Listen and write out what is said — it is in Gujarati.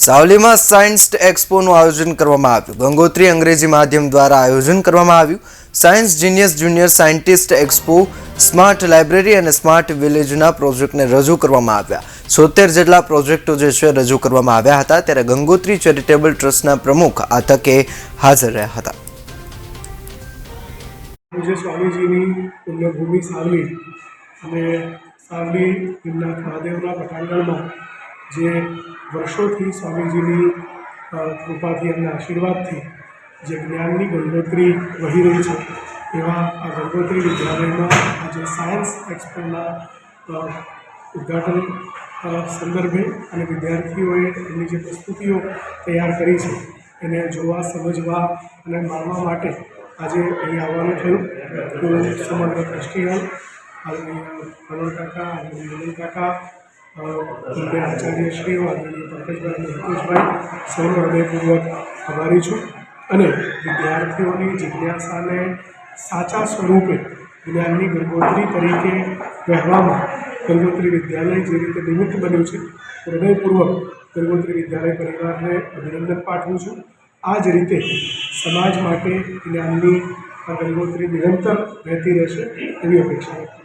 સાવલીમાં સાયન્સ એક્સપોનું આયોજન કરવામાં આવ્યું. ગંગોત્રી અંગ્રેજી માધ્યમ દ્વારા આયોજન કરવામાં આવ્યું. Science genius junior scientist expo, smart library અને સ્માર્ટ વિલેજના પ્રોજેક્ટને રજૂ કરવામાં આવ્યા. સોતેર જેટલા પ્રોજેક્ટો જે છે, રજૂ કરવામાં આવ્યા હતા, ત્યારે ગંગોત્રી ચેરિટેબલ ટ્રસ્ટના પ્રમુખ આ તકે હાજર રહ્યા હતા. સ્વામીજીની સાવલી અને સાવલી જે વર્ષોથી સ્વામીજીની કૃપાથી એમના આશીર્વાદથી જે જ્ઞાનની ગંગોત્રી વહી રહી છે, એવા આ ગંગોત્રી વિદ્યાલયમાં આજે સાયન્સ એક્સપોના ઉદ્ઘાટન સંદર્ભે અને વિદ્યાર્થીઓએ એમની જે પ્રસ્તુતિઓ તૈયાર કરી છે, એને જોવા, સમજવા અને માણવા માટે આજે અહીં આવવાનું થયું. હું સમગ્ર ટ્રસ્ટીગણ કાકા અને કાકા બંને આચાર્યશ્રીઓ આદરણીય પંકજભાઈ અને હિતેશભાઈ, સૌનો હૃદયપૂર્વક આભારી છું અને વિદ્યાર્થીઓની જિજ્ઞાસાને સાચા સ્વરૂપે જ્ઞાનની ગંગોત્રી તરીકે કહેવામાં ગંગોત્રી વિદ્યાલય જે રીતે નિમિત્ત બન્યું છે, હૃદયપૂર્વક ગંગોત્રી વિદ્યાલય પરિવારને અભિનંદન પાઠવું છું આ જ રીતે સમાજ માટે જ્ઞાનની આ ગંગોત્રી નિરંતર રહેતી રહેશે એવી અપેક્ષા.